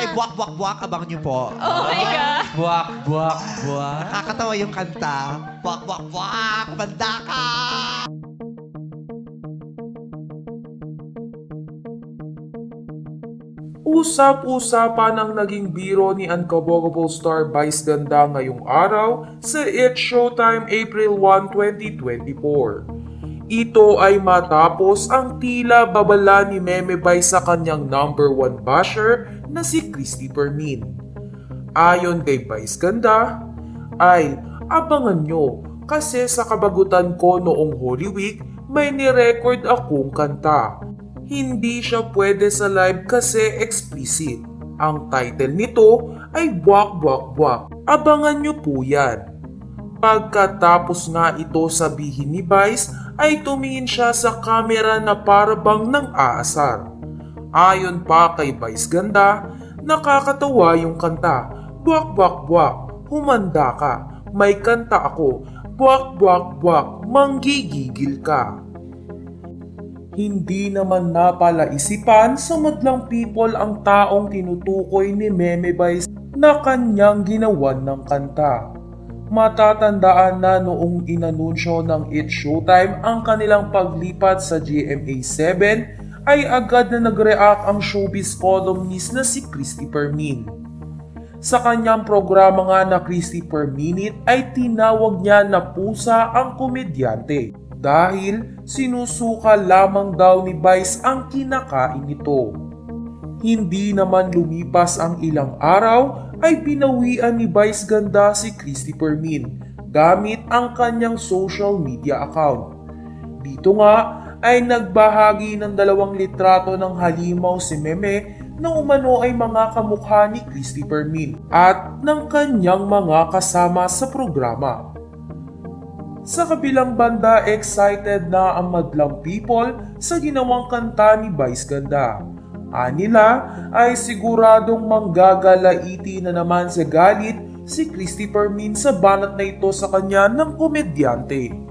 ay buwak, buwak, buwak. Abangan niyo po. Oh my God. Buwak, buwak, buwak. Nakakatawa yung kanta. Buwak, buwak, buwak. Banda ka! Usap-usapan ang naging biro ni Uncoverable Star Vice Ganda ngayong araw sa It's Showtime April 1, 2024. Ito ay matapos ang tila babala ni Meme Vice sa kanyang number one basher na si Christy Permin. Ayon kay Vice Ganda, ay abangan nyo kasi sa kabagutan ko noong Holy Week may nirecord akong kanta. Hindi siya pwede sa live kasi explicit. Ang title nito ay Buwak Buwak Buwak. Abangan nyo po yan. Pagkatapos nga ito sabihin ni Vice ay tumingin siya sa kamera na parabang ng aasar. Ayon pa kay Vice Ganda, nakakatawa yung kanta. Buwak buwak buwak, humanda ka, may kanta ako. Buwak buwak buwak, manggigigil ka. Hindi naman napalaisipan sa madlang people ang taong tinutukoy ni Meme Vice na kanyang ginawan ng kanta. Matatandaan na noong inanunsyo ng It's Showtime ang kanilang paglipat sa GMA7 ay agad na nag-react ang showbiz columnist na si Christy Permin. Sa kanyang programa nga na Christy Per Minute ay tinawag niya na pusa ang komedyante dahil sinusuka lamang daw ni Vice ang kinakain nito. Hindi naman lumipas ang ilang araw ay pinawian ni Vice Ganda si Christy Permin gamit ang kanyang social media account. Dito nga ay nagbahagi ng dalawang litrato ng halimaw si Meme na umano ay mga kamukha ni Christy Permin at ng kanyang mga kasama sa programa. Sa kabilang banda, excited na ang madlang people sa ginawang kanta ni Vice Ganda. Anila ay siguradong manggagalaiti na naman sa galit si Christy Permin sa banat na ito sa kanya ng komedyante.